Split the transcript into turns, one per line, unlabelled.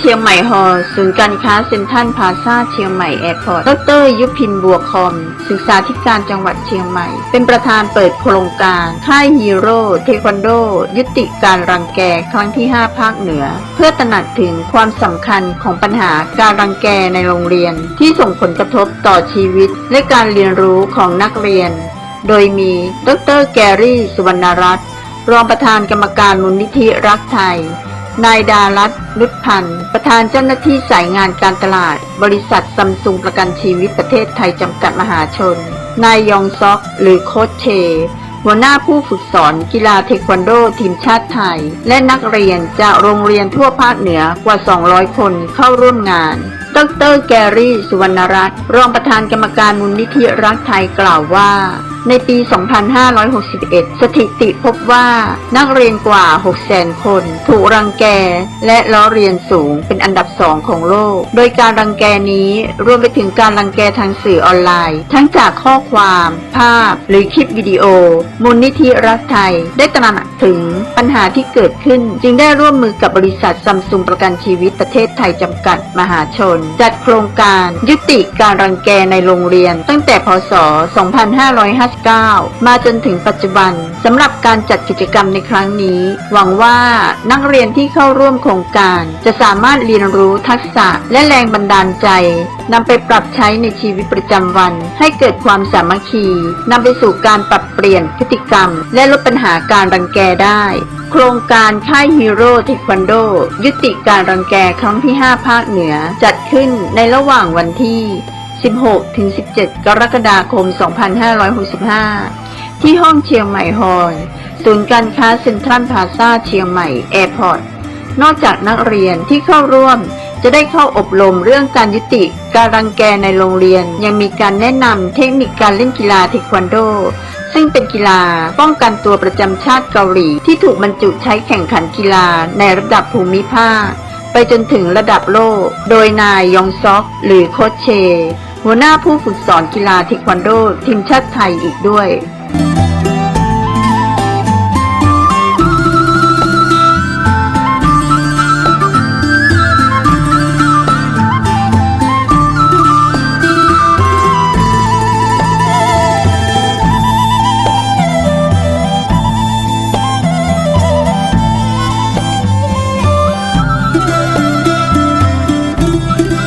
เชียงใหม่ฮอลศูนย์การค้าเซ็นทรัลพาซาเชียงใหม่แอร์พอร์ตดรยุพินบัวคอม ศึกษาธิการจังหวัดเชียงใหม่ เป็นประธานเปิดโครงการ ค่ายฮีโร่เทควันโด ยุติการรังแกครั้งที่ 5 ภาคเหนือ เพื่อตระหนักถึงความสำคัญของปัญหาการรังแกในโรงเรียน ที่ส่งผลกระทบต่อชีวิต และการเรียนรู้ของนักเรียน โดยมีดรแกรี่ สุวรรณรัตน์รองประธานกรรมการมูลนิธิรักไทย นายดารัตน์นุชพันธ์ ประธานเจ้าหน้าที่สายงานการตลาด บริษัทซัมซุงประกันชีวิตประเทศไทยจำกัดมหาชน นายยองซอก หรือโคชเช หัวหน้าผู้ฝึกสอนกีฬาเทควันโดทีมชาติไทย และนักเรียนจากโรงเรียนทั่วภาคเหนือกว่า 200 คนเข้าร่วมงานดรแกรี่ สุวรรณรัตน์รองประธานกรรมการมูลนิธิรักไทยกล่าวว่าในปี 2561 สถิติพบว่านักเรียนกว่า 600,000 คน ถูกรังแก และล้อเรียนสูงเป็นอันดับสองของโลก โดยการรังแกนี้รวมไปถึงการรังแกทางสื่อออนไลน์ ทั้งจากข้อความ ภาพ หรือคลิปวิดีโอ มูลนิธิรักไทย ได้ตระหนักถึงปัญหาที่เกิดขึ้น จึงได้ร่วมมือกับบริษัทซัมซุงประกันชีวิตประเทศไทยจำกัดมหาชน จัดโครงการยุติการรังแกในโรงเรียน ตั้งแต่พศ 255 2559 มาจนถึงปัจจุบันสำหรับการจัดกิจกรรมในครั้งนี้ หวังว่านักเรียนที่เข้าร่วมโครงการจะสามารถเรียนรู้ทักษะและแรงบันดาลใจนำไปปรับใช้ในชีวิตประจำวัน ให้เกิดความสามัคคีนำไปสู่การปรับเปลี่ยนพฤติกรรม และลดปัญหาการรังแกได้ โครงการค่ายฮีโร่เทควันโด ยุติการรังแกครั้งที่ 5 ภาคเหนือ จัดขึ้นในระหว่างวันที่ 16ถึง17 กรกฎาคม 2565 ที่ห้องเชียงใหม่ฮอลล์ศูนย์การค้าเซ็นทรัลพาซาเชียงใหม่แอร์พอร์ต นอกจากนักเรียนที่เข้าร่วมจะได้เข้าอบรมเรื่องการยุติการรังแกในโรงเรียน ยังมีการแนะนำเทคนิคการเล่นกีฬาเทควันโด ซึ่งเป็นกีฬาป้องกันตัวประจำชาติเกาหลี ที่ถูกบรรจุใช้แข่งขันกีฬาในระดับภูมิภาค ไปจนถึงระดับโลก โดยนายยองซอก หรือโคชเช หัวหน้าผู้ฝึกสอนกีฬาเทควันโดทีมชาติไทยอีกด้วย